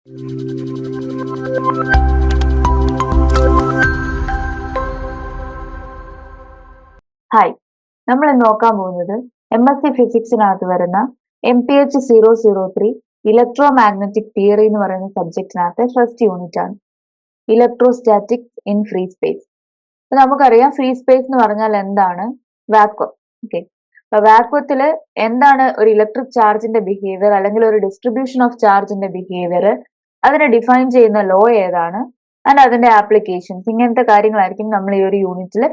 Hi നമ്മൾ നോക്കാൻ പോകുന്നത് എം എസ് സി ഫിസിക്സിനകത്ത് വരുന്ന M P H zero zero three electro magnetic theory എന്ന് പറയുന്ന സബ്ജക്റ്റിനകത്തെ ഫസ്റ്റ് യൂണിറ്റ് ആണ്. ഇലക്ട്രോസ്റ്റാറ്റിക്സ് ഇൻ ഫ്രീ സ്പേസ് അപ്പൊ നമുക്കറിയാം ഫ്രീ സ്പേസ് എന്ന് പറഞ്ഞാൽ എന്താണ്? വാക്വം ഓക്കെ അപ്പൊ വാക്വത്തിൽ എന്താണ് ഒരു ഇലക്ട്രിക് ചാർജിന്റെ ബിഹേവിയർ അല്ലെങ്കിൽ ഒരു ഡിസ്ട്രിബ്യൂഷൻ ഓഫ് ചാർജിന്റെ ബിഹേവിയർ അതിനെ ഡിഫൈൻ ചെയ്യുന്ന ലോ ഏതാണ്? ആൻഡ് അതിന്റെ ആപ്ലിക്കേഷൻസ് ഇങ്ങനത്തെ കാര്യങ്ങളായിരിക്കും നമ്മൾ ഈ ഒരു യൂണിറ്റിൽ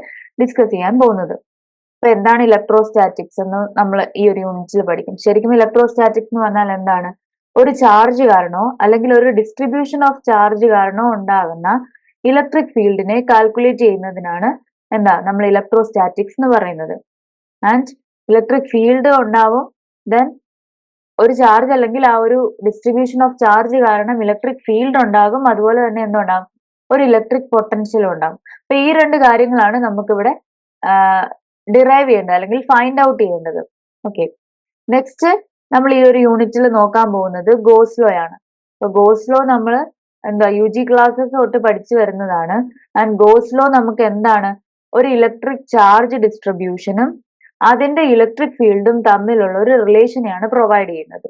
ഡിസ്കസ് ചെയ്യാൻ പോകുന്നത്. അപ്പൊ എന്താണ് ഇലക്ട്രോസ്റ്റാറ്റിക്സ് എന്ന് നമ്മൾ ഈ ഒരു യൂണിറ്റിൽ പഠിക്കും. ശരിക്കും ഇലക്ട്രോസ്റ്റാറ്റിക്സ് എന്ന് പറഞ്ഞാൽ എന്താണ്? ഒരു ചാർജ് കാരണോ അല്ലെങ്കിൽ ഒരു ഡിസ്ട്രിബ്യൂഷൻ ഓഫ് ചാർജ് കാരണോ ഉണ്ടാകുന്ന ഇലക്ട്രിക് ഫീൽഡിനെ കാൽക്കുലേറ്റ് ചെയ്യുന്നതിനാണ് എന്താ നമ്മൾ ഇലക്ട്രോസ്റ്റാറ്റിക്സ് എന്ന് പറയുന്നത്. ആൻഡ് ഇലക്ട്രിക് ഫീൽഡ് ഉണ്ടാവും ദെൻ ഒരു ചാർജ് അല്ലെങ്കിൽ ആ ഒരു ഡിസ്ട്രിബ്യൂഷൻ ഓഫ് ചാർജ് കാരണം ഇലക്ട്രിക് ഫീൽഡ് ഉണ്ടാകും. അതുപോലെ തന്നെ എന്തുണ്ടാകും ഒരു ഇലക്ട്രിക് പൊട്ടൻഷ്യൽ ഉണ്ടാകും. അപ്പൊ ഈ രണ്ട് കാര്യങ്ങളാണ് നമുക്കിവിടെ ഡിറൈവ് ചെയ്യേണ്ടത് അല്ലെങ്കിൽ ഫൈൻഡ് ഔട്ട് ചെയ്യേണ്ടത്. ഓക്കെ നെക്സ്റ്റ് നമ്മൾ ഈ ഒരു യൂണിറ്റിൽ നോക്കാൻ പോകുന്നത് ഗോസ്ലോ ആണ്. അപ്പൊ ഗോസ്ലോ നമ്മൾ എന്താ യു ജി ക്ലാസ്സസ് തൊട്ട് പഠിച്ചു വരുന്നതാണ്. ആൻഡ് ഗോസ്ലോ നമുക്ക് എന്താണ്? ഒരു ഇലക്ട്രിക് ചാർജ് ഡിസ്ട്രിബ്യൂഷനും അതിന്റെ ഇലക്ട്രിക് ഫീൽഡും തമ്മിലുള്ള ഒരു റിലേഷനെയാണ് പ്രൊവൈഡ് ചെയ്യുന്നത്.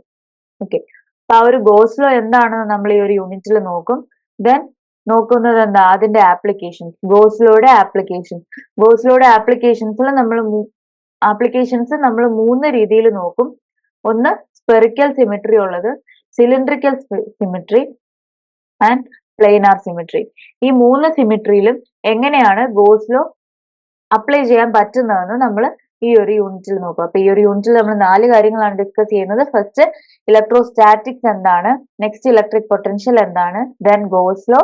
ഓക്കെ അപ്പൊ ആ ഒരു ഗോസ്ലോ എന്താണെന്ന് നമ്മൾ ഈ ഒരു യൂണിറ്റിൽ നോക്കും. ദെൻ നോക്കുന്നത് എന്താ? അതിന്റെ ആപ്ലിക്കേഷൻസ് ഗോസ്ലോയുടെ ആപ്ലിക്കേഷൻസ് ഗോസ്ലോയുടെ ആപ്ലിക്കേഷൻസിൽ നമ്മൾ ആപ്ലിക്കേഷൻസ് നമ്മൾ മൂന്ന് രീതിയിൽ നോക്കും. ഒന്ന് സ്പെറിക്കൽ സിമിട്രി ഉള്ളത്. Cylindrical symmetry and planar symmetry ഈ മൂന്ന് സിമിട്രിയിലും എങ്ങനെയാണ് ഗോസ്ലോ അപ്ലൈ ചെയ്യാൻ പറ്റുന്നതെന്ന് നമ്മൾ ഈ ഒരു യൂണിറ്റിൽ നോക്കുക. അപ്പൊ ഈ ഒരു യൂണിറ്റിൽ നമ്മൾ നാല് കാര്യങ്ങളാണ് ഡിസ്കസ് ചെയ്യുന്നത്. ഫസ്റ്റ് ഇലക്ട്രോസ്റ്റാറ്റിക്സ് എന്താണ്? നെക്സ്റ്റ് ഇലക്ട്രിക് പൊട്ടൻഷ്യൽ എന്താണ്? ദെൻ ഗോസ്ലോ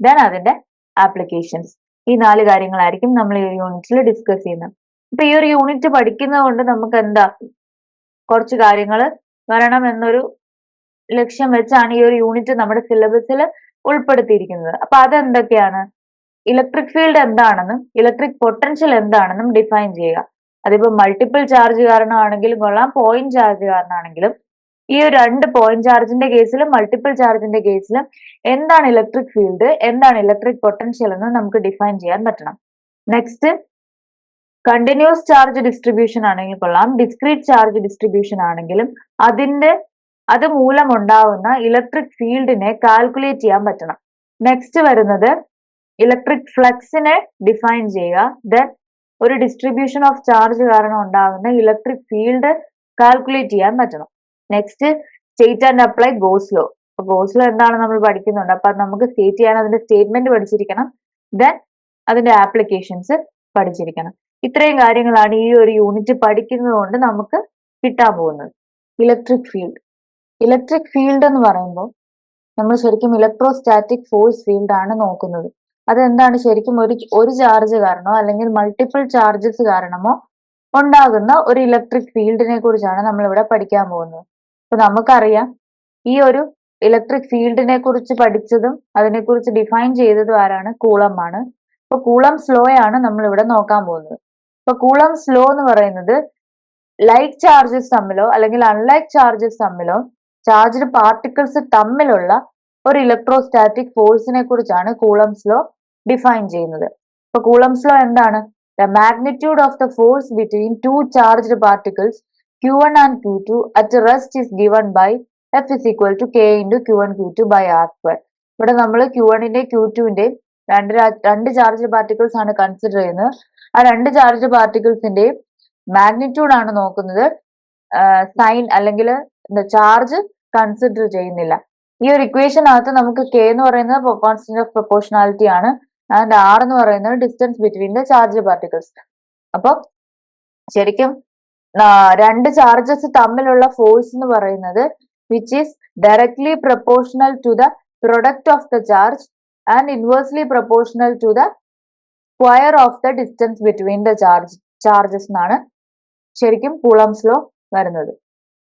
ദെൻ അതിന്റെ ആപ്ലിക്കേഷൻസ് ഈ നാല് കാര്യങ്ങളായിരിക്കും നമ്മൾ ഈ യൂണിറ്റിൽ ഡിസ്കസ് ചെയ്യുന്നത്. അപ്പൊ ഈ ഒരു യൂണിറ്റ് പഠിക്കുന്നത് കൊണ്ട് നമുക്ക് എന്താ? കുറച്ച് കാര്യങ്ങൾ വരണം എന്നൊരു ലക്ഷ്യം വെച്ചാണ് ഈ ഒരു യൂണിറ്റ് നമ്മുടെ സിലബസിൽ ഉൾപ്പെടുത്തിയിരിക്കുന്നത്. അപ്പൊ അതെന്തൊക്കെയാണ്? ഇലക്ട്രിക് ഫീൽഡ് എന്താണെന്നും ഇലക്ട്രിക് പൊട്ടൻഷ്യൽ എന്താണെന്നും ഡിഫൈൻ ചെയ്യുക. അതിപ്പോ മൾട്ടിപ്പിൾ ചാർജ് കാരണമാണെങ്കിലും കൊള്ളാം പോയിന്റ് ചാർജ് കാരണമാണെങ്കിലും ഈ രണ്ട് പോയിന്റ് ചാർജിന്റെ കേസിലും മൾട്ടിപ്പിൾ ചാർജിന്റെ കേസിലും എന്താണ് ഇലക്ട്രിക് ഫീൽഡ് എന്താണ് ഇലക്ട്രിക് പൊട്ടൻഷ്യൽ എന്ന് നമുക്ക് ഡിഫൈൻ ചെയ്യാൻ പറ്റണം. നെക്സ്റ്റ് കണ്ടിന്യൂസ് ചാർജ് ഡിസ്ട്രിബ്യൂഷൻ ആണെങ്കിൽ കൊള്ളാം ഡിസ്ക്രീറ്റ് ചാർജ് ഡിസ്ട്രിബ്യൂഷൻ ആണെങ്കിലും അതിന്റെ അത് മൂലമുണ്ടാവുന്ന ഇലക്ട്രിക് ഫീൽഡിനെ കാൽക്കുലേറ്റ് ചെയ്യാൻ പറ്റണം. നെക്സ്റ്റ് വരുന്നത് ഇലക്ട്രിക് ഫ്ലക്സിനെ ഡിഫൈൻ ചെയ്യുക ദെൻ ഒരു ഡിസ്ട്രിബ്യൂഷൻ ഓഫ് ചാർജ് കാരണം ഉണ്ടാകുന്ന ഇലക്ട്രിക് ഫീൽഡ് കാൽക്കുലേറ്റ് ചെയ്യാൻ പറ്റണം. Next state and apply Gauss law അപ്പൊ ഗോസ്ലോ എന്താണ് നമ്മൾ പഠിക്കുന്നുണ്ട്? അപ്പൊ നമുക്ക് സ്റ്റേറ്റ് ചെയ്യാൻ അതിന്റെ സ്റ്റേറ്റ്മെന്റ് പഠിച്ചിരിക്കണം. ദെൻ അതിന്റെ ആപ്ലിക്കേഷൻസ് പഠിച്ചിരിക്കണം. ഇത്രയും കാര്യങ്ങളാണ് ഈ ഒരു യൂണിറ്റ് പഠിക്കുന്നത് കൊണ്ട് നമുക്ക് കിട്ടാൻ പോകുന്നത്. ഇലക്ട്രിക് ഫീൽഡ് ഇലക്ട്രിക് ഫീൽഡ് എന്ന് പറയുമ്പോൾ നമ്മൾ ശരിക്കും ഇലക്ട്രോസ്റ്റാറ്റിക് ഫോഴ്സ് ഫീൽഡ് ആണ് നോക്കുന്നത്. അതെന്താണ് ശരിക്കും ഒരു ഒരു ചാർജ് കാരണമോ അല്ലെങ്കിൽ മൾട്ടിപ്പിൾ ചാർജസ് കാരണമോ ഉണ്ടാകുന്ന ഒരു ഇലക്ട്രിക് ഫീൽഡിനെ കുറിച്ചാണ് നമ്മൾ ഇവിടെ പഠിക്കാൻ പോകുന്നത്. അപ്പൊ നമുക്കറിയാം ഈ ഒരു ഇലക്ട്രിക് ഫീൽഡിനെ കുറിച്ച് പഠിച്ചതും അതിനെക്കുറിച്ച് ഡിഫൈൻ ചെയ്തതും ആരാണ്? കൂളം ആണ്. അപ്പൊ കൂളം സ്ലോ ആണ് നമ്മൾ ഇവിടെ നോക്കാൻ പോകുന്നത്. അപ്പൊ കൂളം സ്ലോ എന്ന് പറയുന്നത് ലൈക്ക് ചാർജസ് തമ്മിലോ അല്ലെങ്കിൽ അൺലൈക്ക് ചാർജസ് തമ്മിലോ ചാർജ്ഡ് പാർട്ടിക്കിൾസ് തമ്മിലുള്ള ഒരു ഇലക്ട്രോസ്റ്റാറ്റിക് ഫോഴ്സിനെ കുറിച്ചാണ് കൂളംസ് ലോ ഡിഫൈൻ ചെയ്യുന്നത്. ഇപ്പൊ കൂളംസ് ലോ എന്താണ്? The magnitude of the force between two charged particles Q one and Q two at rest is given by F is equal to K into Q one Q two by R square ഇവിടെ നമ്മൾ Q വണ്ണിന്റെയും Q ടുവിന്റെയും രണ്ട് രണ്ട് charged particles ആണ് consider ചെയ്യുന്നത്. ആ രണ്ട് charged പാർട്ടിക്കിൾസിന്റെയും magnitude ആണ് നോക്കുന്നത്. സൈൻ അല്ലെങ്കിൽ ചാർജ് കൺസിഡർ ചെയ്യുന്നില്ല. ഈ ഒരു ഇക്വേഷനകത്ത് നമുക്ക് കെ എന്ന് പറയുന്നത് കോൺസ്റ്റന്റ് ഓഫ് പ്രൊപ്പോർഷണാലിറ്റി ആണ്. ആൻഡ് ആർ എന്ന് പറയുന്നത് distance between the charge particles അപ്പൊ ശരിക്കും രണ്ട് ചാർജസ് തമ്മിലുള്ള ഫോഴ്സ് എന്ന് പറയുന്നത് which is directly proportional to the product of the charge and inversely proportional to the square of the distance between the charge charges എന്നാണ് ശരിക്കും കൂളംസ് ലോ വരുന്നത്.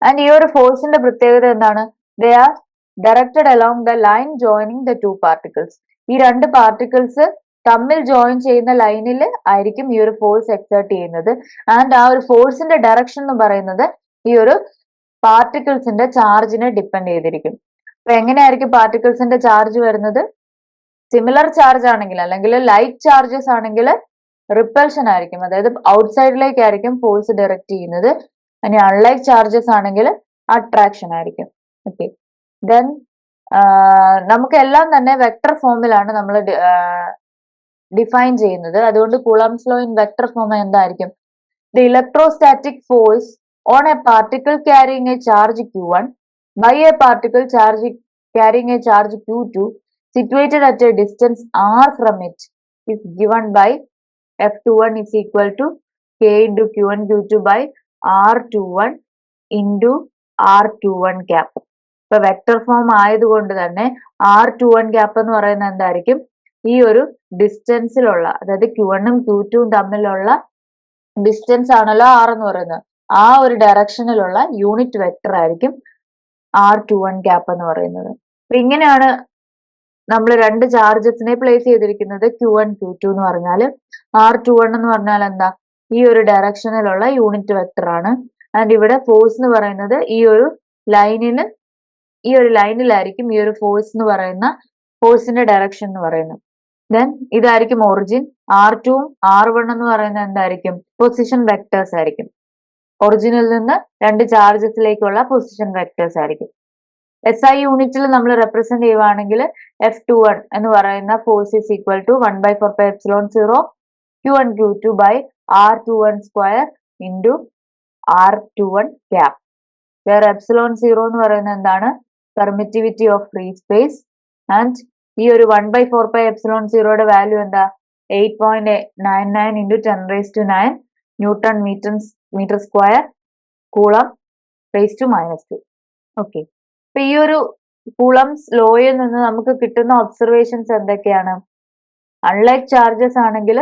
And ഈ ഒരു ഫോഴ്സിന്റെ പ്രത്യേകത എന്താണ്? They are directed along the line joining the two particles ഈ രണ്ട് പാർട്ടിക്കിൾസ് തമ്മിൽ ജോയിൻ ചെയ്യുന്ന ലൈനിൽ ആയിരിക്കും ഈ ഒരു ഫോഴ്സ് എക്സേർട്ട് ചെയ്യുന്നത്. ആൻഡ് ആ ഒരു ഫോഴ്സിന്റെ ഡയറക്ഷൻ എന്ന് പറയുന്നത് ഈ ഒരു പാർട്ടിക്കിൾസിന്റെ ചാർജിനെ ഡിപ്പെൻഡ് ചെയ്തിരിക്കും. അപ്പൊ എങ്ങനെയായിരിക്കും പാർട്ടിക്കിൾസിന്റെ ചാർജ് വരുന്നത്? സിമിലർ ചാർജ് ആണെങ്കിൽ അല്ലെങ്കിൽ ലൈറ്റ് ചാർജസ് ആണെങ്കിൽ റിപ്പൽഷൻ ആയിരിക്കും. അതായത് ഔട്ട്സൈഡിലേക്കായിരിക്കും ഫോഴ്സ് ഡയറക്റ്റ് ചെയ്യുന്നത്. ഇനി അൺലൈക്ക് ചാർജസ് ആണെങ്കിൽ അട്രാക്ഷൻ ആയിരിക്കും. ഓക്കെ ദെൻ നമുക്ക് എല്ലാം തന്നെ വെക്ടർ ഫോമിലാണ് നമ്മൾ ഡിഫൈൻ ചെയ്യുന്നത്. അതുകൊണ്ട് Coulomb's law in vector form എന്തായിരിക്കും? The electrostatic force on a particle carrying a charge Q one by a particle charge carrying a charge Q two situated at a distance r from it is given by f21 is equal to k into q1 q2 by r21 into r21 cap ഇപ്പൊ vector form ആയതുകൊണ്ട് തന്നെ R two one cap എന്ന് പറയുന്നത് എന്തായിരിക്കും? ഈ ഒരു ഡിസ്റ്റൻസിലുള്ള അതായത് Q വണ്ണും ക്യു ടുവും തമ്മിലുള്ള ഡിസ്റ്റൻസ് ആണല്ലോ ആർ എന്ന് പറയുന്നത്. ആ ഒരു ഡയറക്ഷനിലുള്ള യൂണിറ്റ് വെക്ടർ ആയിരിക്കും ആർ ടു വൺ ഗ്യാപ്പ് എന്ന് പറയുന്നത്. അപ്പൊ ഇങ്ങനെയാണ് നമ്മൾ രണ്ട് ചാർജസിനെ പ്ലേസ് ചെയ്തിരിക്കുന്നത് ക്യു വൺ ക്യു ടു എന്ന് പറഞ്ഞാൽ. ആർ ടു വൺ എന്ന് പറഞ്ഞാൽ എന്താ? ഈ ഒരു ഡയറക്ഷനിലുള്ള യൂണിറ്റ് വെക്ടർ ആണ്. ആൻഡ് ഇവിടെ ഫോഴ്സ് എന്ന് പറയുന്നത് ഈ ഒരു ലൈനിന് ഈ ഒരു ലൈനിലായിരിക്കും ഈ ഒരു ഫോഴ്സ് എന്ന് പറയുന്ന ഫോഴ്സിന്റെ ഡയറക്ഷൻ എന്ന് പറയുന്നത്. ദെൻ ഇതായിരിക്കും ഒറിജിൻ ആർ ടുവും ആർ വൺ എന്ന് പറയുന്നത് എന്തായിരിക്കും? പൊസിഷൻ വെക്ടേഴ്സ് ആയിരിക്കും. ഒറിജിനിൽ നിന്ന് രണ്ട് ചാർജസിലേക്കുള്ള പൊസിഷൻ വെക്ടേഴ്സ് ആയിരിക്കും. എസ് ഐ യൂണിറ്റിൽ നമ്മൾ റെപ്രസെന്റ് ചെയ്യുവാണെങ്കിൽ എഫ് ടു വൺ എന്ന് പറയുന്ന force is equal to one by four by epsilon zero Q one Q two by R two one square into R two one cap വേറെ epsilon zero എന്ന് പറയുന്നത് എന്താണ്? Permittivity of free space and ഈ ഒരു one by four by epsilon സീറോയുടെ value എന്താ? Eight point nine nine into ten raise to nine newton metre metre square coulomb raise to minus two okay അപ്പൊ ഈ ഒരു കുളംസ് ലോയിൽ നിന്ന് നമുക്ക് കിട്ടുന്ന ഒബ്സർവേഷൻസ് എന്തൊക്കെയാണ്? അൺലൈക്ക് ചാർജസ് ആണെങ്കിൽ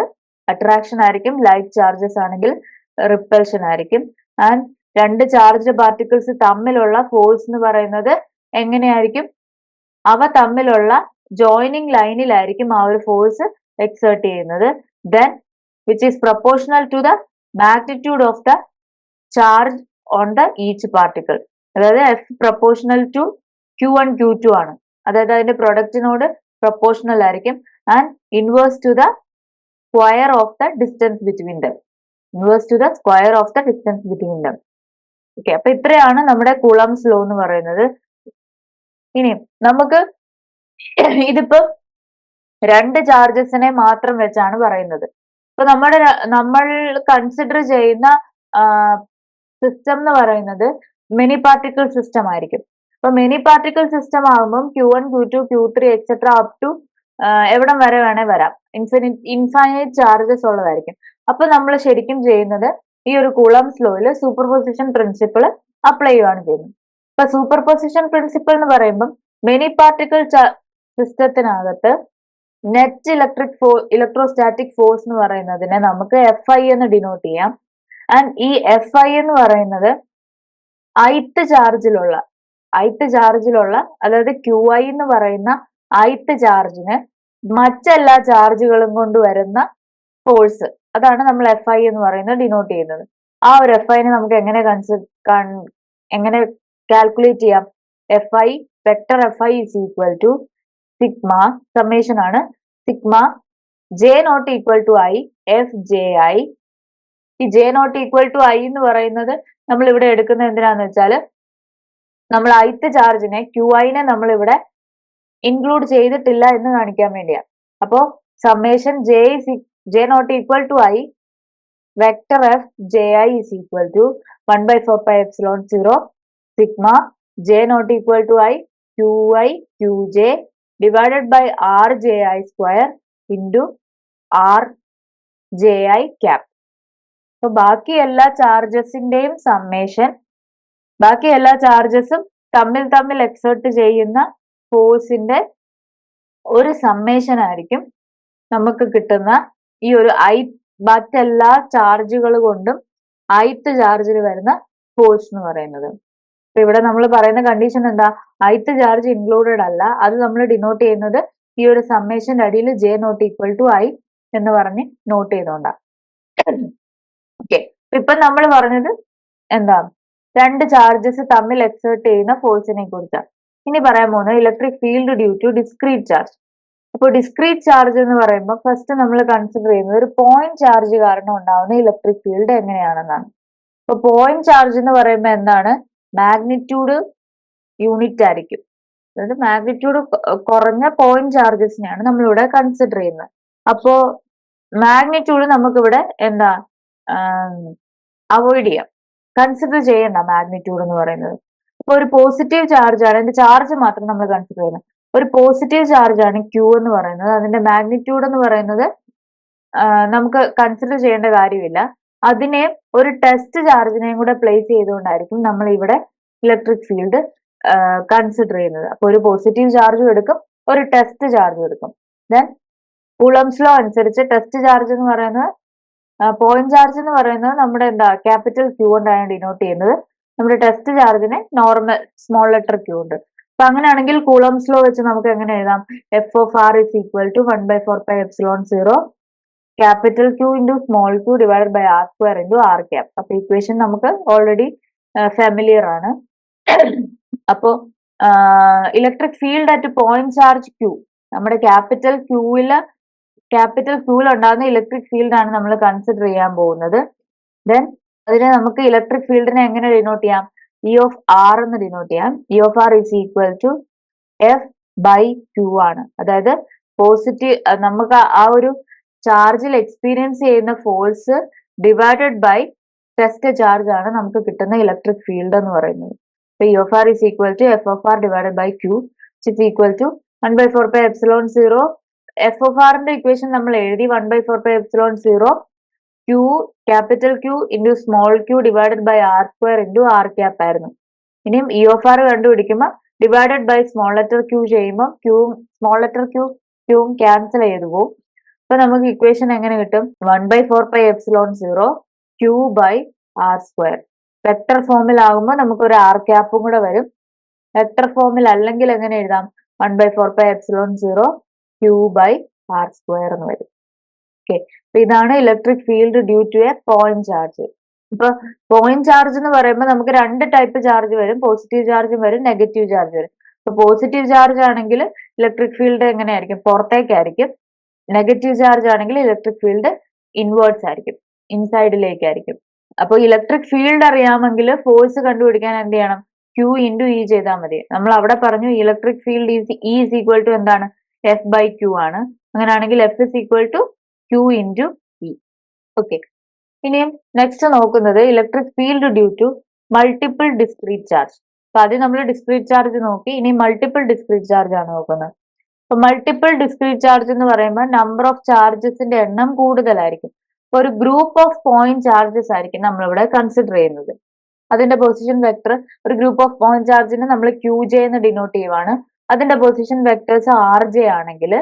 അട്രാക്ഷൻ ആയിരിക്കും ലൈറ്റ് ചാർജസ് ആണെങ്കിൽ റിപ്പൽഷൻ ആയിരിക്കും. ആൻഡ് രണ്ട് ചാർജ് പാർട്ടിക്കിൾസ് തമ്മിലുള്ള ഫോഴ്സ് എന്ന് പറയുന്നത് എങ്ങനെയായിരിക്കും? അവ തമ്മിലുള്ള ജോയിനിങ് ലൈനിലായിരിക്കും ആ ഒരു ഫോഴ്സ് എക്സേർട്ട് ചെയ്യുന്നത്. Then which is proportional to the magnitude of the charge on the each particle അതായത് F proportional to Q one Q two ആണ്. അതായത് അതിന്റെ പ്രൊഡക്റ്റിനോട് പ്രപ്പോർഷണൽ ആയിരിക്കും. And inverse to the square of the distance between them inverse to the square of the distance between them okay അപ്പൊ ഇത്രയാണ് നമ്മുടെ കുളംസ് law എന്ന് പറയുന്നത്. ഇനി നമുക്ക് ഇതിപ്പോ രണ്ട് ചാർജസിനെ മാത്രം വെച്ചാണ് പറയുന്നത്. ഇപ്പൊ നമ്മുടെ നമ്മൾ കൺസിഡർ ചെയ്യുന്ന സിസ്റ്റം എന്ന് പറയുന്നത് മെനി പാർട്ടിക്കിൾ സിസ്റ്റം ആയിരിക്കും. അപ്പൊ മെനി പാർട്ടിക്കിൾ സിസ്റ്റം ആകുമ്പോൾ Q one Q two Q three etcetera up to എവിടം വരെ വേണേ വരാം. ഇൻഫിനി ഇൻഫൈനൈറ്റ് ചാർജസ് ഉള്ളതായിരിക്കും. അപ്പൊ നമ്മൾ ശരിക്കും ചെയ്യുന്നത് ഈ ഒരു കുളം സൂപ്പർ പൊസിഷൻ പ്രിൻസിപ്പിൾ അപ്ലൈ ചെയ്യുകയാണ് ചെയ്യുന്നത്. ഇപ്പൊ സൂപ്പർ പൊസിഷൻ പ്രിൻസിപ്പിൾ എന്ന് പറയുമ്പോൾ മെനി പാർട്ടിക്കിൾ സിസ്റ്റത്തിനകത്ത് നെറ്റ് ഇലക്ട്രിക് ഫോ ഇലക്ട്രോസ്റ്റാറ്റിക് ഫോഴ്സ് എന്ന് പറയുന്നതിനെ നമുക്ക് എഫ് ഐ എന്ന് ഡിനോട്ട് ചെയ്യാം. ആൻഡ് ഈ എഫ് ഐ എന്ന് പറയുന്നത് ഐത്ത് ചാർജിലുള്ള ഐത്ത് ചാർജിലുള്ള അതായത് ക്യു ഐ എന്ന് പറയുന്ന ഐത്ത് ചാർജിന് മറ്റെല്ലാ ചാർജുകളും കൊണ്ട് വരുന്ന ഫോഴ്സ് അതാണ് നമ്മൾ എഫ് ഐ എന്ന് പറയുന്നത് ഡിനോട്ട് ചെയ്യുന്നത്. ആ ഒരു എഫ് ഐനെ നമുക്ക് എങ്ങനെ കൺസി എങ്ങനെ കാൽക്കുലേറ്റ് ചെയ്യാം. F I vector F I is equal to sigma summation ആണ്. Sigma J not equal to I F J I ഈ J not equal to I എന്ന് പറയുന്നത് നമ്മൾ ഇവിടെ എടുക്കുന്നത് എന്തിനാന്ന് വെച്ചാൽ നമ്മൾ ഐത്ത് ചാർജിനെ ക്യു ഐനെ നമ്മൾ ഇവിടെ ഇൻക്ലൂഡ് ചെയ്തിട്ടില്ല എന്ന് കാണിക്കാൻ വേണ്ടിയാ. അപ്പോ summation J J not equal to I vector F J I is equal to one by four pi epsilon zero sigma J not equal to I Q I Q J divided by R J I square into R J I cap അപ്പൊ ബാക്കി എല്ലാ ചാർജസിന്റെയും summation ബാക്കി എല്ലാ ചാർജസും തമ്മിൽ തമ്മിൽ exert ചെയ്യുന്ന ഫോഴ്സിന്റെ ഒരു സമ്മേഷൻ ആയിരിക്കും നമുക്ക് കിട്ടുന്ന ഈ ഒരു ഐ മറ്റെല്ലാ ചാർജുകൾ കൊണ്ടും ഐത്ത് ചാർജിൽ വരുന്ന ഫോഴ്സ് എന്ന് പറയുന്നത്. അപ്പൊ ഇവിടെ നമ്മൾ പറയുന്ന കണ്ടീഷൻ എന്താ? ഐത്ത് ചാർജ് ഇൻക്ലൂഡഡ് അല്ല. അത് നമ്മൾ ഡിനോട്ട് ചെയ്യുന്നത് ഈ ഒരു സമ്മേഷന്റെ അടിയിൽ J not equal to I എന്ന് പറഞ്ഞ് നോട്ട് ചെയ്തോണ്ടാ. ഓക്കെ ഇപ്പൊ നമ്മൾ പറഞ്ഞത് എന്താ? രണ്ട് ചാർജസ് തമ്മിൽ എക്സേർട്ട് ചെയ്യുന്ന ഫോഴ്സിനെ കുറിച്ചാണ്. ഇനി പറയാൻ പോകുന്നത് electric field due to discrete charge അപ്പോൾ ഡിസ്ക്രീറ്റ് ചാർജ് എന്ന് പറയുമ്പോൾ ഫസ്റ്റ് നമ്മൾ കൺസിഡർ ചെയ്യുന്നത് ഒരു പോയിന്റ് ചാർജ് കാരണം ഉണ്ടാവുന്ന ഇലക്ട്രിക് ഫീൽഡ് എങ്ങനെയാണെന്നാണ്. അപ്പൊ പോയിന്റ് ചാർജ് എന്ന് പറയുമ്പോൾ എന്താണ്? മാഗ്നിറ്റ്യൂഡ് യൂണിറ്റ് ആയിരിക്കും. അതായത് മാഗ്നിറ്റ്യൂഡ് കുറഞ്ഞ പോയിന്റ് ചാർജസിനെയാണ് നമ്മളിവിടെ കൺസിഡർ ചെയ്യുന്നത്. അപ്പോ മാഗ്നിറ്റ്യൂഡ് നമുക്കിവിടെ എന്താ അവോയ്ഡ് ചെയ്യാം. കൺസിഡർ ചെയ്യണ്ട മാഗ്നിറ്റ്യൂഡ് എന്ന് പറയുന്നത്. അപ്പൊ ഒരു പോസിറ്റീവ് ചാർജ് ആണ് അതിന്റെ ചാർജ് മാത്രം നമ്മൾ കൺസിഡർ ചെയ്യുന്നത്. ഒരു പോസിറ്റീവ് ചാർജ് ആണ് ക്യൂ എന്ന് പറയുന്നത്. അതിന്റെ മാഗ്നിറ്റ്യൂഡ് എന്ന് പറയുന്നത് നമുക്ക് കൺസിഡർ ചെയ്യേണ്ട കാര്യമില്ല. അതിനെ ഒരു ടെസ്റ്റ് ചാർജിനെയും കൂടെ പ്ലേസ് ചെയ്തുകൊണ്ടായിരിക്കും നമ്മൾ ഇവിടെ ഇലക്ട്രിക് ഫീൽഡ് കൺസിഡർ ചെയ്യുന്നത്. അപ്പൊ ഒരു പോസിറ്റീവ് ചാർജും എടുക്കും ഒരു ടെസ്റ്റ് ചാർജും എടുക്കും. ദെൻ കൂളംസ് ലോ അനുസരിച്ച് ടെസ്റ്റ് ചാർജ് എന്ന് പറയുന്നത് പോയിന്റ് ചാർജ് എന്ന് പറയുന്നത് നമ്മുടെ എന്താ ക്യാപിറ്റൽ ക്യൂ കൊണ്ടാണ് ഡിനോട്ട് ചെയ്യുന്നത്. നമ്മുടെ ടെസ്റ്റ് ചാർജിനെ നോർമൽ സ്മോൾ ലെറ്റർ ക്യൂ ഉണ്ട് അപ്പൊ അങ്ങനെയാണെങ്കിൽ കൂളംസ് ലോ വെച്ച് നമുക്ക് എങ്ങനെ എഴുതാം? F of R is equal to one by four by epsilon zero capital Q into small Q divide by R square into R cap അപ്പൊ equation നമുക്ക് already familiar ആണ്. അപ്പോ electric field at point charge Q നമ്മുടെ capital ക്യൂവിൽ capital ക്യൂവിൽ ഉണ്ടാകുന്ന electric field ആണ് നമ്മൾ കൺസിഡർ ചെയ്യാൻ പോകുന്നത്. ദെൻ അതിനെ നമുക്ക് ഇലക്ട്രിക് ഫീൽഡിനെ എങ്ങനെ ഡിനോട്ട് ചെയ്യാം? ഇ ഓഫ് ആർ എന്ന് ഡിനോട്ട് ചെയ്യാം. E of R is equal to F by Q ആണ്. അതായത് പോസിറ്റീവ് നമുക്ക് ആ ഒരു ചാർജിൽ എക്സ്പീരിയൻസ് ചെയ്യുന്ന force divided by test charge ആണ് നമുക്ക് കിട്ടുന്ന ഇലക്ട്രിക് ഫീൽഡ് എന്ന് പറയുന്നത്. ഇപ്പൊ E F R is equal to F F R divided by Q is equal to one by four pi epsilon zero F F ആറിന്റെ equation നമ്മൾ എഴുതി one by four pi epsilon zero Q capital Q into small Q divided by R square into R cap ആയിരുന്നു. ഇനിയും E F R കണ്ടുപിടിക്കുമ്പോൾ divided by small letter Q ചെയ്യുമ്പോൾ Q small letter Q ക്യൂവും cancel ചെയ്തു പോകും. അപ്പൊ നമുക്ക് equation എങ്ങനെ കിട്ടും? One by four by epsilon zero Q by R square vector ഫോമിൽ ആകുമ്പോൾ നമുക്ക് ഒരു ആർ ക്യാപ്പും കൂടെ വരും. വെക്ടർ ഫോമിൽ അല്ലെങ്കിൽ എങ്ങനെ എഴുതാം? One by four by epsilon zero Q by R square എന്ന് വരും. ഓക്കെ അപ്പൊ ഇതാണ് electric field due to a point charge ഇപ്പൊ പോയിന്റ് ചാർജ് എന്ന് പറയുമ്പോൾ നമുക്ക് രണ്ട് ടൈപ്പ് ചാർജ് വരും. പോസിറ്റീവ് ചാർജും വരും നെഗറ്റീവ് ചാർജ് വരും. ഇപ്പൊ പോസിറ്റീവ് ചാർജ് ആണെങ്കിൽ ഇലക്ട്രിക് ഫീൽഡ് എങ്ങനെയായിരിക്കും? പുറത്തേക്കായിരിക്കും. നെഗറ്റീവ് ചാർജ് ആണെങ്കിൽ ഇലക്ട്രിക് ഫീൽഡ് ഇൻവേർട്സ് ആയിരിക്കും. ഇൻസൈഡിലേക്കായിരിക്കും അപ്പോൾ ഇലക്ട്രിക് ഫീൽഡ് അറിയാമെങ്കിൽ ഫോഴ്സ് കണ്ടുപിടിക്കാൻ എന്ത് ചെയ്യണം? ക്യൂ ഇന്റു ഇ ചെയ്താൽ മതി. നമ്മൾ അവിടെ പറഞ്ഞു electric field E is equal to എന്താണ്? എഫ് ബൈ ക്യൂ ആണ്. അങ്ങനെയാണെങ്കിൽ F is equal to Q into E okay ഇനിയും നെക്സ്റ്റ് നോക്കുന്നത് electric field due to multiple discrete charge അപ്പൊ ആദ്യം നമ്മൾ ഡിസ്ക്രീറ്റ് ചാർജ് നോക്കി. ഇനി മൾട്ടിപ്പിൾ ഡിസ്ക്രീറ്റ് ചാർജ് ആണ് നോക്കുന്നത്. അപ്പൊ മൾട്ടിപ്പിൾ ഡിസ്ക്രീറ്റ് ചാർജ് എന്ന് പറയുമ്പോൾ നമ്പർ ഓഫ് ചാർജസിന്റെ എണ്ണം കൂടുതലായിരിക്കും. അപ്പൊ ഒരു ഗ്രൂപ്പ് ഓഫ് പോയിന്റ് ചാർജസ് ആയിരിക്കും നമ്മളിവിടെ കൺസിഡർ ചെയ്യുന്നത്. അതിന്റെ പൊസിഷൻ വെക്ടർ ഒരു ഗ്രൂപ്പ് ഓഫ് പോയിന്റ് ചാർജിനെ നമ്മൾ ക്യൂ ജെ എന്ന് ഡിനോട്ട് ചെയ്യുവാണ്. അതിന്റെ പൊസിഷൻ വെക്ടേഴ്സ് ആർ ജെ ആണെങ്കിൽ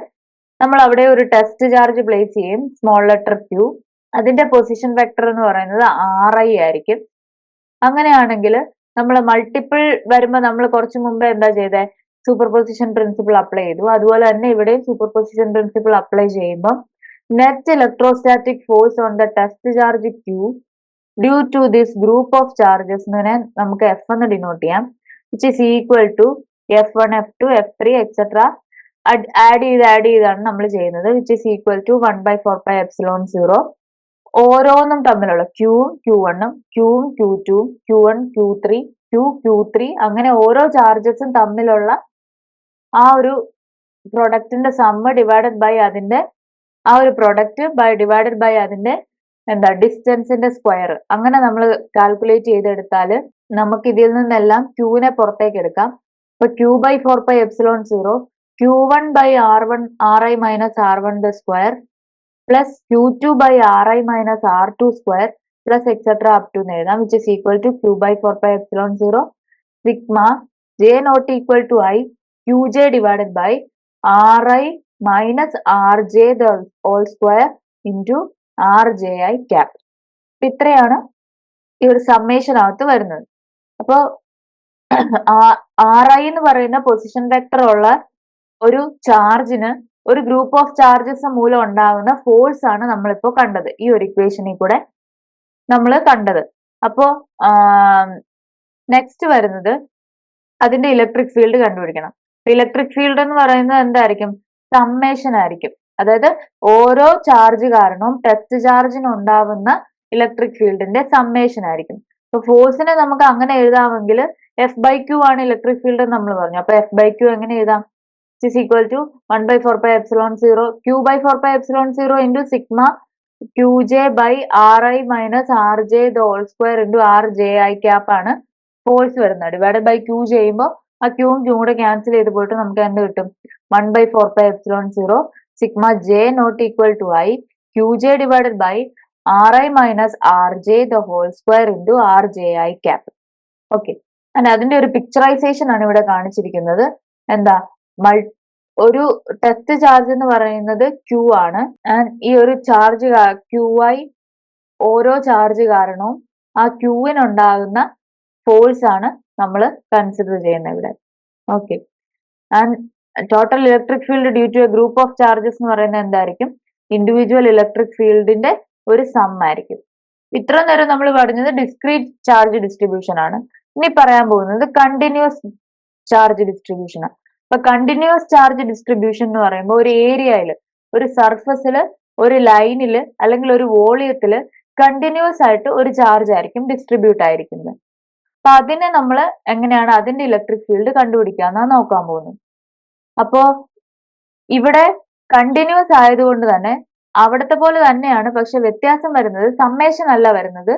നമ്മൾ അവിടെ ഒരു ടെസ്റ്റ് ചാർജ് പ്ലേസ് ചെയ്യും സ്മോൾ ലെറ്റർ ക്യൂ അതിന്റെ പൊസിഷൻ വെക്ടർ എന്ന് പറയുന്നത് ആർ ഐ ആയിരിക്കും. അങ്ങനെയാണെങ്കിൽ നമ്മൾ മൾട്ടിപ്പിൾ വരുമ്പോൾ നമ്മൾ കുറച്ച് മുമ്പ് എന്താ ചെയ്തേ? സൂപ്പർ പൊസിഷൻ പ്രിൻസിപ്പിൾ അപ്ലൈ ചെയ്തു. അതുപോലെ തന്നെ ഇവിടെയും സൂപ്പർ പൊസിഷൻ പ്രിൻസിപ്പിൾ അപ്ലൈ ചെയ്യുമ്പോൾ net electrostatic force on the test charge Q due to this group of ചാർജസിനെ നമുക്ക് എഫ് എന്ന് ഡിനോട്ട് ചെയ്യാം. Which is equal to F one F two F three etcetera add ചെയ്ത് add ചെയ്താണ് നമ്മൾ ചെയ്യുന്നത്. Which is equal to one by four by epsilon zero ഓരോന്നും തമ്മിലുള്ള ക്യൂവും ക്യൂ വണ്ണും ക്യൂവും Q two Q one Q three Q Q three അങ്ങനെ ഓരോ ചാർജസും തമ്മിലുള്ള ആ ഒരു പ്രൊഡക്റ്റിന്റെ സമ്മ് ഡിവൈഡഡ് ബൈ അതിന്റെ ആ ഒരു പ്രൊഡക്റ്റ് ബൈ ഡിവൈഡഡ് ബൈ അതിന്റെ എന്താ ഡിസ്റ്റൻസിന്റെ സ്ക്വയർ അങ്ങനെ നമ്മൾ കാൽക്കുലേറ്റ് ചെയ്തെടുത്താൽ നമുക്ക് ഇതിൽ നിന്നെല്ലാം ക്യൂവിനെ പുറത്തേക്ക് എടുക്കാം. ഇപ്പൊ Q by four by epsilon zero Q one by R one R I minus R one the square plus Q two by R I minus R two square plus etcetera up to എഴുതാം. Which is equal to Q by four by epsilon zero sigma J not equal to I Q J divided by R I minus R J all square into R J I cap ഇത്രയാണ് ഈ ഒരു സമ്മേഷനകത്ത് വരുന്നത്. അപ്പോൾ R I എന്ന് പറയുന്ന position vector ഉള്ള ഒരു ചാർജിന് ഒരു ഗ്രൂപ്പ് ഓഫ് ചാർജസ് മൂലം ഉണ്ടാകുന്ന ഫോഴ്സ് ആണ് നമ്മളിപ്പോ കണ്ടത്. ഈ ഒരു ഇക്വേഷനിൽ കൂടെ നമ്മൾ കണ്ടത്. അപ്പോ നെക്സ്റ്റ് വരുന്നത് അതിന്റെ ഇലക്ട്രിക് ഫീൽഡ് കണ്ടുപിടിക്കണം. ഇലക്ട്രിക് ഫീൽഡ് എന്ന് പറയുന്നത് എന്തായിരിക്കും? സമ്മേഷൻ ആയിരിക്കും. അതായത് ഓരോ ചാർജ് കാരണവും ടെസ്റ്റ് ചാർജിന് ഉണ്ടാവുന്ന ഇലക്ട്രിക് ഫീൽഡിന്റെ സമ്മേഷൻ ആയിരിക്കും. അപ്പൊ ഫോഴ്സിനെ നമുക്ക് അങ്ങനെ എഴുതാമെങ്കിൽ എഫ് ബൈ ക്യൂ ആണ് ഇലക്ട്രിക് ഫീൽഡ് എന്ന് നമ്മൾ പറഞ്ഞു. അപ്പൊ എഫ് ബൈ ക്യൂ എങ്ങനെ എഴുതാം? It is equal to one by four pi epsilon zero Q by four pi epsilon zero into sigma Q J by R I minus R J the whole square into R J I cap ആണ് force വരുന്നത്. Divide by Q ചെയ്യുമ്പോൾ ആ ക്യൂവും Q കൂടെ cancel ചെയ്ത് പോയിട്ട് നമുക്ക് എന്ത് കിട്ടും? One by four by epsilon zero sigma J not equal to I Q J divided by R I minus R J the whole square into R J I cap okay and അതിന്റെ ഒരു picturisation ആണ് ഇവിടെ കാണിച്ചിരിക്കുന്നത്. എന്താ? മൾ ഒരു test charge എന്ന് പറയുന്നത് Q ആണ്. ആൻഡ് ഈ ഒരു ചാർജ് ക്യൂ ആയി ഓരോ ചാർജ് കാരണവും ആ ക്യൂവിനുണ്ടാകുന്ന ഫോഴ്സ് ആണ് നമ്മൾ കൺസിഡർ ചെയ്യുന്നത് ഇവിടെ. Okay and total electric field due to a group of charges എന്ന് പറയുന്നത് എന്തായിരിക്കും? ഇൻഡിവിജ്വൽ ഇലക്ട്രിക് ഫീൽഡിന്റെ ഒരു സം ആയിരിക്കും. ഇത്ര നേരം നമ്മൾ പറഞ്ഞത് ഡിസ്ക്രീറ്റ് ചാർജ് ഡിസ്ട്രിബ്യൂഷൻ ആണ്. ഇനി പറയാൻ പോകുന്നത് കണ്ടിന്യൂസ് ചാർജ് ഡിസ്ട്രിബ്യൂഷൻ ആണ്. അപ്പൊ കണ്ടിന്യൂസ് ചാർജ് ഡിസ്ട്രിബ്യൂഷൻ എന്ന് പറയുമ്പോൾ ഒരു ഏരിയയിൽ ഒരു സർഫസിൽ ഒരു ലൈനിൽ അല്ലെങ്കിൽ ഒരു വോളിയത്തിൽ കണ്ടിന്യൂസ് ആയിട്ട് ഒരു ചാർജ് ആയിരിക്കും ഡിസ്ട്രിബ്യൂട്ട് ആയിരിക്കുന്നത്. അപ്പൊ അതിനെ നമ്മൾ എങ്ങനെയാണ് അതിന്റെ ഇലക്ട്രിക് ഫീൽഡ് കണ്ടുപിടിക്കുക നോക്കാൻ പോകുന്നത്. അപ്പോ ഇവിടെ കണ്ടിന്യൂസ് ആയതുകൊണ്ട് തന്നെ അവിടത്തെ പോലെ തന്നെയാണ് പക്ഷെ വ്യത്യാസം വരുന്നത് സമ്മേഷൻ അല്ല വരുന്നത്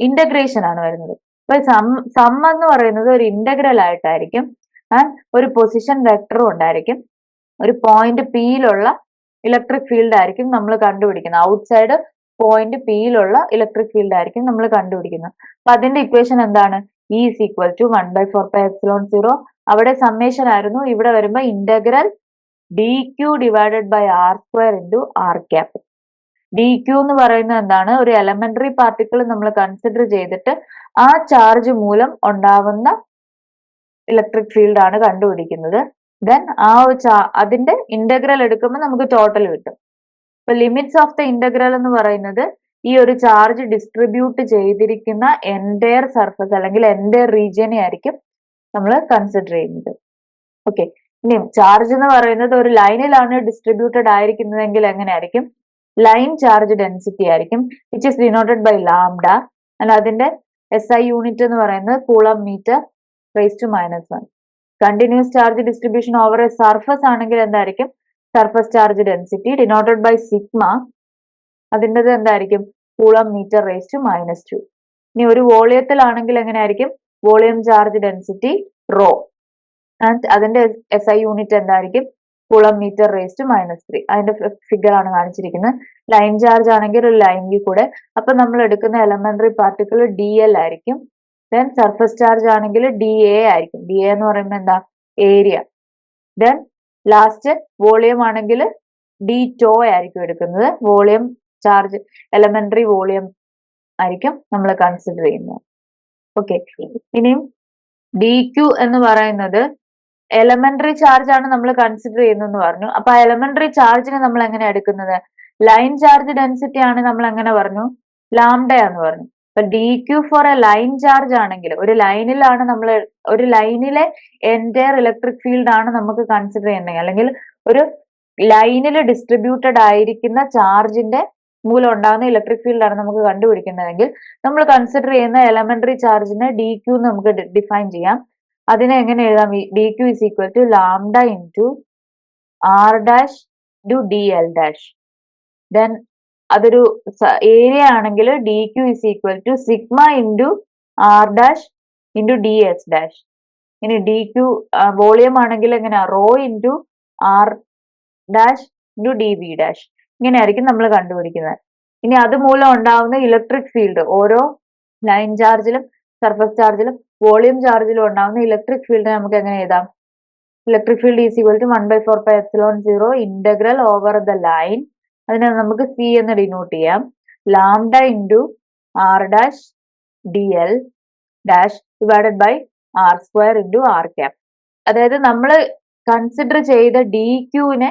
ഇന്റഗ്രേഷൻ ആണ് വരുന്നത്. അപ്പൊ സം സം എന്ന് പറയുന്നത് ഒരു ഇന്റഗ്രൽ ആയിട്ടായിരിക്കും ആൻഡ് ഒരു പൊസിഷൻ വെക്ടറും ഉണ്ടായിരിക്കും. ഒരു പോയിന്റ് പിയിലുള്ള ഇലക്ട്രിക് ഫീൽഡ് ആയിരിക്കും നമ്മൾ കണ്ടുപിടിക്കുന്നത്. ഔട്ട്സൈഡ് പോയിന്റ് പിയിലുള്ള ഇലക്ട്രിക് ഫീൽഡ് ആയിരിക്കും നമ്മൾ കണ്ടുപിടിക്കുന്നത്. അപ്പൊ അതിന്റെ ഇക്വേഷൻ എന്താണ്? E is equal to one by four pi epsilon zero അവിടെ സമ്മേഷൻ ആയിരുന്നു. ഇവിടെ വരുമ്പോ integral D Q divided by R square into R cap D Q എന്ന് പറയുന്നത് എന്താണ്? ഒരു എലമെന്ററി പാർട്ടിക്കിൾ നമ്മൾ കൺസിഡർ ചെയ്തിട്ട് ആ ചാർജ് മൂലം ഉണ്ടാവുന്ന ഇലക്ട്രിക് ഫീൽഡ് ആണ് കണ്ടുപിടിക്കുന്നത്. ദെൻ ആ ഒരു അതിന്റെ ഇന്റഗ്രൽ എടുക്കുമ്പോൾ നമുക്ക് ടോട്ടൽ കിട്ടും. ഇപ്പൊ ലിമിറ്റ്സ് ഓഫ് ദ ഇന്റഗ്രൽ എന്ന് പറയുന്നത് ഈ ഒരു ചാർജ് ഡിസ്ട്രിബ്യൂട്ട് ചെയ്തിരിക്കുന്ന എന്റയർ സർഫസ് അല്ലെങ്കിൽ എന്റയർ റീജിയനെ ആയിരിക്കും നമ്മൾ കൺസിഡർ ചെയ്യുന്നത്. ഓക്കെ ഇനി ചാർജ് എന്ന് പറയുന്നത് ഒരു ലൈനിലാണ് ഡിസ്ട്രിബ്യൂട്ടഡ് ആയിരിക്കുന്നതെങ്കിൽ എങ്ങനെയായിരിക്കും ലൈൻ ചാർജ് ഡെൻസിറ്റി ആയിരിക്കും. Which is denoted by lambda അല്ല അതിന്റെ എസ് ഐ യൂണിറ്റ് എന്ന് പറയുന്നത് coulomb metre raise to minus one continuous charge distribution over a surface ആണെങ്കിൽ എന്തായിരിക്കും? Surface charge density denoted by sigma അതിന്റെത് എന്തായിരിക്കും? Coulomb metre raise to minus two ഇനി ഒരു വോളിയത്തിലാണെങ്കിൽ എങ്ങനെയായിരിക്കും? Volume charge density rho and അതിന്റെ എസ് ഐ യൂണിറ്റ് എന്തായിരിക്കും? Coulomb metre raise to minus three അതിന്റെ ഫിഗർ ആണ് കാണിച്ചിരിക്കുന്നത്. ലൈൻ ചാർജ് ആണെങ്കിൽ ഒരു ലൈനിൽ കൂടെ. അപ്പൊ നമ്മൾ എടുക്കുന്ന എലമെന്ററി പാർട്ടിക്കിൾ ഡി എൽ ആയിരിക്കും. ദെൻ സർഫസ് ചാർജ് ആണെങ്കിൽ ഡി എ ആയിരിക്കും. ഡി എ എന്ന് പറയുമ്പോൾ എന്താ? ഏരിയ ദെൻ ലാസ്റ്റ് വോളിയം ആണെങ്കിൽ ഡി ടോ ആയിരിക്കും എടുക്കുന്നത്. വോളിയം ചാർജ് എലമെന്ററി വോളിയം ആയിരിക്കും നമ്മൾ കൺസിഡർ ചെയ്യുന്നത്. ഓക്കെ ഇനിയും ഡി ക്യു എന്ന് പറയുന്നത് എലമെന്ററി ചാർജ് ആണ് നമ്മൾ കൺസിഡർ ചെയ്യുന്നതെന്ന് പറഞ്ഞു. അപ്പൊ ആ എലമെന്ററി ചാർജിനെ നമ്മൾ എങ്ങനെ എടുക്കുന്നത്? ലൈൻ ചാർജ് ഡെൻസിറ്റി ആണ് നമ്മൾ എങ്ങനെ പറഞ്ഞു. ലാംഡ എന്ന് പറഞ്ഞു. അപ്പൊ D Q for a line charge ആണെങ്കിൽ ഒരു ലൈനിലാണ് നമ്മൾ ഒരു ലൈനിലെ എന്റയർ ഇലക്ട്രിക് ഫീൽഡ് ആണ് നമുക്ക് കൺസിഡർ ചെയ്യുന്നത്. അല്ലെങ്കിൽ ഒരു ലൈനിൽ ഡിസ്ട്രിബ്യൂട്ടഡ് ആയിരിക്കുന്ന ചാർജിന്റെ മൂലം ഉണ്ടാകുന്ന ഇലക്ട്രിക് ഫീൽഡ് ആണ് നമുക്ക് കണ്ടുപിടിക്കുന്നതെങ്കിൽ നമ്മൾ കൺസിഡർ ചെയ്യുന്ന എലമെന്ററി ചാർജിനെ ഡി ക്യു നമുക്ക് ഡിഫൈൻ ചെയ്യാം. അതിനെ എങ്ങനെ എഴുതാം? D Q is equal to lambda into R dash to D L dash then അതൊരു ഏരിയ ആണെങ്കിൽ D Q is equal to sigma into R dash into D S dash ഇനി D Q volume ആണെങ്കിൽ എങ്ങനെയാ? Rho into R dash into D V dash ഇങ്ങനെയായിരിക്കും നമ്മൾ കണ്ടുപിടിക്കുന്നത്. ഇനി അതുമൂലം ഉണ്ടാകുന്ന ഇലക്ട്രിക് ഫീൽഡ് ഓരോ ലൈൻ ചാർജിലും സർഫസ് ചാർജിലും വോളിയം ചാർജിലും ഉണ്ടാവുന്ന ഇലക്ട്രിക് ഫീൽഡ് നമുക്ക് എങ്ങനെ എഴുതാം? Electric field is equal to one by four pi epsilon zero integral over the line അതിനെ നമുക്ക് സി എന്ന് ഡിനോട്ട് ചെയ്യാം. Lambda into R dash D L dash divided by R square into R cap അതായത് നമ്മൾ consider ചെയ്ത D ക്യൂവിനെ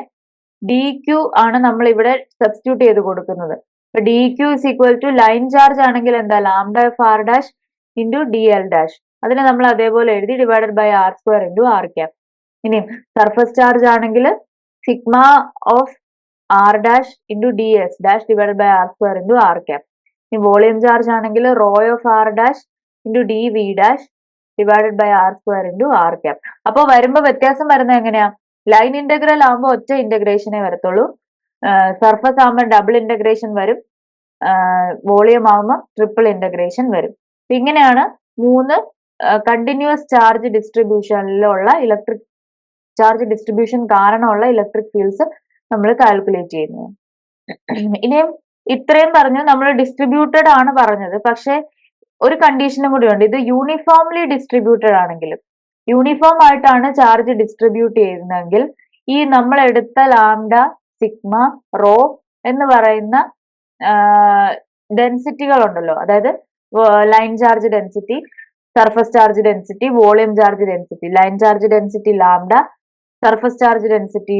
D Q ആണ് നമ്മൾ ഇവിടെ സബ്സ്റ്റിറ്റ്യൂട്ട് ചെയ്ത് കൊടുക്കുന്നത്. ഇപ്പൊ D Q is equal to line charge ആണെങ്കിൽ എന്താ? Lambda of R dash into D L dash അതിനെ നമ്മൾ അതേപോലെ എഴുതി divided by R square into R cap ഇനിയും സർഫസ് ചാർജ് ആണെങ്കിൽ sigma of R dash into D S dash divided by R square into R cap ഇനി volume charge ആണെങ്കിൽ rho of R dash into D V dash divided by R square into R cap അപ്പോൾ വരുമ്പോൾ വ്യത്യാസം വരുന്നത് എങ്ങനെയാ? Line integral ആകുമ്പോൾ ഒറ്റ ഇന്റഗ്രേഷനേ വരത്തുള്ളൂ. സർഫസ് ആകുമ്പോൾ ഡബിൾ ഇന്റഗ്രേഷൻ വരും. വോളിയം ആകുമ്പോൾ ട്രിപ്പിൾ ഇന്റഗ്രേഷൻ വരും. ഇങ്ങനെയാണ് മൂന്ന് കണ്ടിന്യൂസ് ചാർജ് ഡിസ്ട്രിബ്യൂഷനിലുള്ള ഇലക്ട്രിക് ചാർജ് ഡിസ്ട്രിബ്യൂഷൻ കാരണമുള്ള ഇലക്ട്രിക് ഫീൽഡ്സ് നമ്മൾ കാൽക്കുലേറ്റ് ചെയ്യുന്നത് ഇനിയും ഇത്രയും പറഞ്ഞു നമ്മൾ ഡിസ്ട്രിബ്യൂട്ടഡ് ആണ് പറഞ്ഞത്. പക്ഷെ ഒരു കണ്ടീഷനും കൂടി ഉണ്ട്. ഇത് യൂണിഫോംലി ഡിസ്ട്രിബ്യൂട്ടഡ് ആണെങ്കിലും യൂണിഫോം ആയിട്ടാണ് ചാർജ് ഡിസ്ട്രിബ്യൂട്ട് ചെയ്യുന്നതെങ്കിൽ ഈ നമ്മൾ എടുത്ത ലാംഡ സിഗ്മ റോ എന്ന് പറയുന്ന ഡെൻസിറ്റികൾ ഉണ്ടല്ലോ അതായത് line charge density surface charge density volume charge density line charge density lambda surface charge density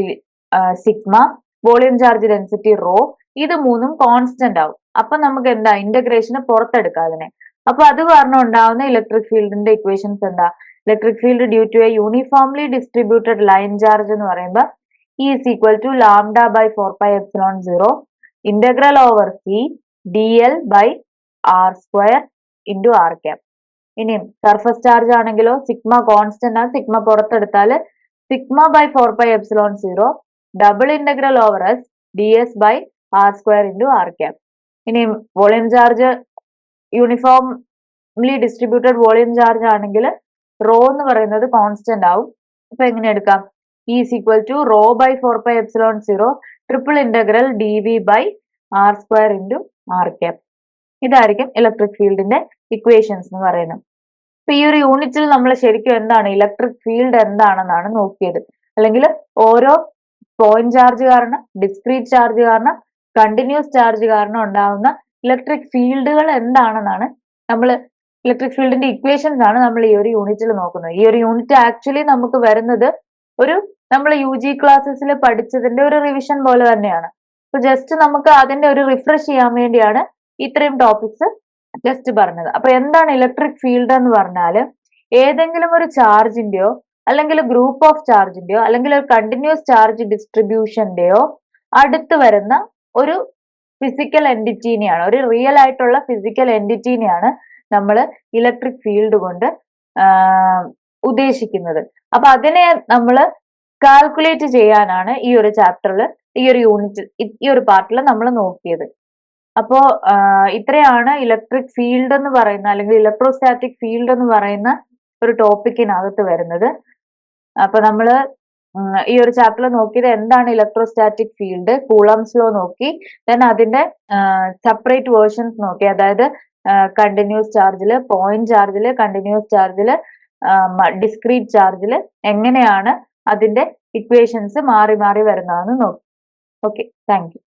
sigma volume charge density rho ഇത് മൂന്നും കോൺസ്റ്റന്റ് ആവും. അപ്പൊ നമുക്ക് എന്താ ഇന്റഗ്രേഷന് പുറത്തെടുക്കാം അതിനെ. അപ്പൊ അത് കാരണം ഉണ്ടാവുന്ന ഇലക്ട്രിക് ഫീൽഡിന്റെ ഇക്വേഷൻസ് എന്താ? Electric field due to a uniformly distributed line charge എന്ന് പറയുമ്പോൾ E equal to lambda by four pi epsilon zero integral over C D L by R square into R cap ഇനിയും surface charge ആണെങ്കിലോ sigma constant ആണ് sigma പുറത്തെടുത്താൽ sigma by four pi epsilon zero double integral over S D S by R square into R cap ഇനി volume charge uniformly distributed volume charge ആണെങ്കിൽ raw എന്ന് പറയുന്നത് constant ആവും. അപ്പൊ എങ്ങനെ എടുക്കാം? E equal to rho by four pi epsilon zero triple integral D V by R square into R cap ഇതായിരിക്കും electric ഫീൽഡിന്റെ ഇക്വേഷൻസ് എന്ന് പറയുന്നത്. അപ്പൊ ഈ ഒരു യൂണിറ്റിൽ നമ്മൾ ശരിക്കും എന്താണ്? ഇലക്ട്രിക് ഫീൽഡ് എന്താണെന്നാണ് നോക്കിയത്. അല്ലെങ്കിൽ ഓരോ പോയിന്റ് ചാർജ് കാരണം ഡിസ്ക്രീറ്റ് ചാർജ് കാരണം കണ്ടിന്യൂസ് ചാർജ് കാരണം ഉണ്ടാകുന്ന ഇലക്ട്രിക് ഫീൽഡുകൾ എന്താണെന്നാണ് നമ്മൾ ഇലക്ട്രിക് ഫീൽഡിന്റെ ഇക്വേഷൻസ് ആണ് നമ്മൾ ഈ ഒരു യൂണിറ്റിൽ നോക്കുന്നത്. ഈ ഒരു യൂണിറ്റ് ആക്ച്വലി നമുക്ക് വരുന്നത് ഒരു നമ്മൾ യു ജി ക്ലാസ്സസിൽ പഠിച്ചതിന്റെ ഒരു റിവിഷൻ പോലെ തന്നെയാണ്. അപ്പൊ ജസ്റ്റ് നമുക്ക് അതിന്റെ ഒരു റിഫ്രഷ് ചെയ്യാൻ വേണ്ടിയാണ് ഇത്രയും ടോപ്പിക്സ് ജസ്റ്റ് പറഞ്ഞത്. അപ്പൊ എന്താണ് ഇലക്ട്രിക് ഫീൽഡ് എന്ന് പറഞ്ഞാൽ ഏതെങ്കിലും ഒരു ചാർജിന്റെയോ അല്ലെങ്കിൽ ഗ്രൂപ്പ് ഓഫ് ചാർജിന്റെയോ അല്ലെങ്കിൽ ഒരു കണ്ടിന്യൂസ് ചാർജ് ഡിസ്ട്രിബ്യൂഷന്റെയോ അടുത്ത് വരുന്ന ഒരു ഫിസിക്കൽ എന്റിറ്റീനെയാണ് ഒരു റിയൽ ആയിട്ടുള്ള ഫിസിക്കൽ എന്റിറ്റീനെയാണ് നമ്മൾ ഇലക്ട്രിക് ഫീൽഡ് കൊണ്ട് ഉദ്ദേശിക്കുന്നത്. അപ്പൊ അതിനെ നമ്മൾ കാൽക്കുലേറ്റ് ചെയ്യാനാണ് ഈ ഒരു ചാപ്റ്ററിൽ ഈ ഒരു യൂണിറ്റ് ഈ ഒരു പാർട്ടിൽ നമ്മൾ നോക്കിയത്. അപ്പോ ഇത്രയാണ് ഇലക്ട്രിക് ഫീൽഡ് എന്ന് പറയുന്ന അല്ലെങ്കിൽ ഇലക്ട്രോസ്റ്റാറ്റിക് ഫീൽഡ് എന്ന് പറയുന്ന ഒരു ടോപ്പിക്കിനകത്ത് വരുന്നത്. അപ്പൊ നമ്മൾ ഈ ഒരു ചാപ്റ്ററിൽ നോക്കിയത് എന്താണ് ഇലക്ട്രോസ്റ്റാറ്റിക് ഫീൽഡ് കൂളംസ് ലോ നോക്കി ദെൻ അതിന്റെ സെപ്പറേറ്റ് വേർഷൻസ് നോക്കി. അതായത് കണ്ടിന്യൂസ് ചാർജിൽ പോയിന്റ് ചാർജിൽ കണ്ടിന്യൂസ് ചാർജിൽ ഡിസ്ക്രീറ്റ് ചാർജിൽ എങ്ങനെയാണ് അതിന്റെ ഇക്വേഷൻസ് മാറി മാറി വരുന്നതെന്ന് നോക്കി. Okay thank